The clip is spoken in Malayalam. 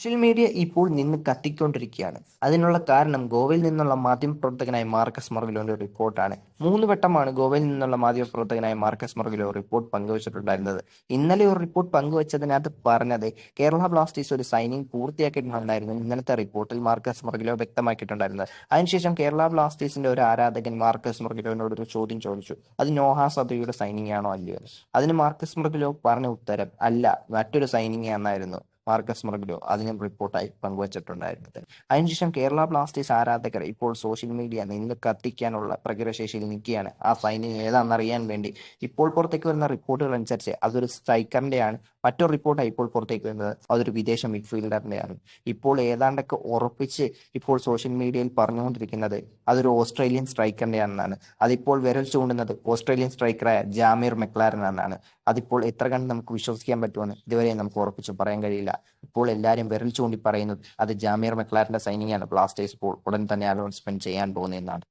സോഷ്യൽ മീഡിയ ഇപ്പോൾ നിന്ന് കത്തിക്കൊണ്ടിരിക്കുകയാണ്. അതിനുള്ള കാരണം ഗോവയിൽ നിന്നുള്ള മാധ്യമപ്രവർത്തകനായ മാർക്കസ് മൊറഗിലോന്റെ റിപ്പോർട്ടാണ്. മൂന്ന് വട്ടമാണ് ഗോവയിൽ നിന്നുള്ള മാധ്യമപ്രവർത്തകനായ മാർക്കസ് മൊറഗിലോ റിപ്പോർട്ട് പങ്കുവച്ചിട്ടുണ്ടായിരുന്നത്. ഇന്നലെ ഒരു റിപ്പോർട്ട് പങ്കുവച്ചതിനകത്ത് പറഞ്ഞത് കേരള ബ്ലാസ്റ്റേഴ്സ് ഒരു സൈനിങ് പൂർത്തിയാക്കിയിട്ടുണ്ടായിരുന്നു ഇന്നലത്തെ റിപ്പോർട്ടിൽ മാർക്കസ് മൊറഗിലോ വ്യക്തമാക്കിയിട്ടുണ്ടായിരുന്നത്. അതിനുശേഷം കേരള ബ്ലാസ്റ്റേഴ്സിന്റെ ഒരു ആരാധകൻ മാർക്കസ് മൊറഗിലോനോട് ഒരു ചോദ്യം ചോദിച്ചു. അത് നോഹ സദയുടെ സൈനിങ് ആണോ അല്ലയോ അതിന് മാർക്കസ് മൊറഗിലോ പറഞ്ഞ ഉത്തരം അല്ല മറ്റൊരു സൈനിങ് എന്നായിരുന്നു മാർക്കസ് മൊറഗിലോ അതിനും റിപ്പോർട്ടായി പങ്കുവച്ചിട്ടുണ്ടായിരുന്നത്. അതിനുശേഷം കേരള ബ്ലാസ്റ്റേഴ്സ് ആരാധകർ ഇപ്പോൾ സോഷ്യൽ മീഡിയ നിന്ന് കത്തിക്കാനുള്ള പ്രകടശേഷിയിൽ നിൽക്കുകയാണ്. ആ സൈനിങ് ഏതാണെന്നറിയാൻ വേണ്ടി ഇപ്പോൾ പുറത്തേക്ക് വരുന്ന റിപ്പോർട്ടുകൾ അനുസരിച്ച് അതൊരു സ്ട്രൈക്കറിന്റെയാണ് മറ്റൊരു റിപ്പോർട്ടാണ് ഇപ്പോൾ പുറത്തേക്ക് വരുന്നത്. അതൊരു വിദേശ മിഡ്ഫീൽഡറിന്റെയാണ് ഇപ്പോൾ ഏതാണ്ടൊക്കെ ഉറപ്പിച്ച് ഇപ്പോൾ സോഷ്യൽ മീഡിയയിൽ പറഞ്ഞുകൊണ്ടിരിക്കുന്നത് അതൊരു ഓസ്ട്രേലിയൻ സ്ട്രൈക്കറിന്റെ ആണെന്നാണ് അതിപ്പോൾ വിരൽ ചൂണ്ടുന്നത് ഓസ്ട്രേലിയൻ സ്ട്രൈക്കറായ ജാമീർ മെക്ലാരൻ എന്നാണ് അതിപ്പോൾ എത്ര കണ്ട് നമുക്ക് വിശ്വസിക്കാൻ പറ്റുമെന്ന് ഇതുവരെ നമുക്ക് ഉറപ്പിച്ച് പറയാൻ കഴിയില്ല. ഇപ്പോൾ എല്ലാവരും വിരൽ ചൂണ്ടി പറയുന്നത് അത് ജാമീർ മെക്ലാരന്റെ സൈനിങ് ആണ്. ബ്ലാസ്റ്റേഴ്സ് ഇപ്പോൾ ഉടൻ തന്നെ അനൗൺസ്മെന്റ് ചെയ്യാൻ പോകുന്നതെന്നാണ്.